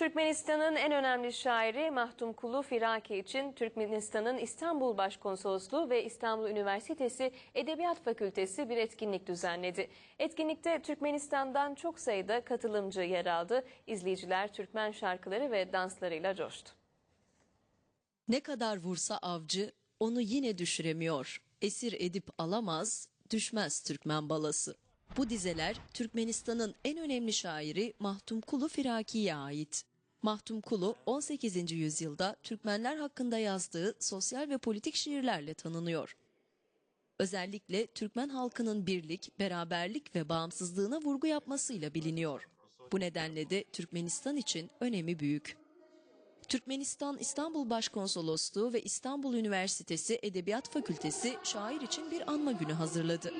Türkmenistan'ın en önemli şairi Mahdum Kulu Firaki için Türkmenistan'ın İstanbul Başkonsolosluğu ve İstanbul Üniversitesi Edebiyat Fakültesi bir etkinlik düzenledi. Etkinlikte Türkmenistan'dan çok sayıda katılımcı yer aldı. İzleyiciler Türkmen şarkıları ve danslarıyla coştu. Ne kadar vursa avcı onu yine düşüremiyor. Esir edip alamaz, düşmez Türkmen balası. Bu dizeler Türkmenistan'ın en önemli şairi Mahdum Kulu Firaki'ye ait. Mahdum Kulu 18. yüzyılda Türkmenler hakkında yazdığı sosyal ve politik şiirlerle tanınıyor. Özellikle Türkmen halkının birlik, beraberlik ve bağımsızlığına vurgu yapmasıyla biliniyor. Bu nedenle de Türkmenistan için önemi büyük. Türkmenistan İstanbul Başkonsolosluğu ve İstanbul Üniversitesi Edebiyat Fakültesi şair için bir anma günü hazırladı.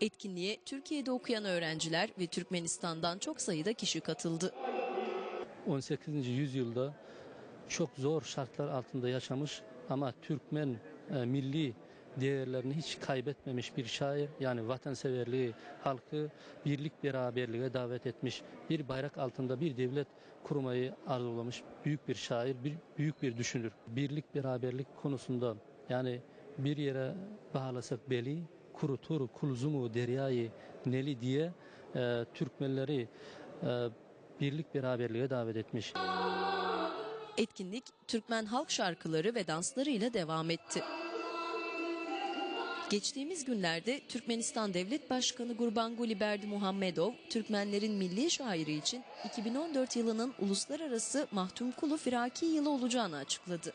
Etkinliğe Türkiye'de okuyan öğrenciler ve Türkmenistan'dan çok sayıda kişi katıldı. 18. yüzyılda çok zor şartlar altında yaşamış ama Türkmen e, milli değerlerini hiç kaybetmemiş bir şair. Yani vatanseverliği, halkı birlik beraberliğe davet etmiş. Bir bayrak altında bir devlet kurmayı arzulamış büyük bir şair, bir büyük bir düşünür. Birlik beraberlik konusunda yani bir yere bağlasak beli, kurutur kulzumu deryayı neli diye e, Türkmenleri e, birlik beraberliğe davet etmiş. Etkinlik Türkmen halk şarkıları ve danslarıyla devam etti. Geçtiğimiz günlerde Türkmenistan Devlet Başkanı Gurbanguly Berdi Türkmenlerin milli şairi için 2014 yılının uluslararası Mahdum Kulu Firaki yılı olacağını açıkladı.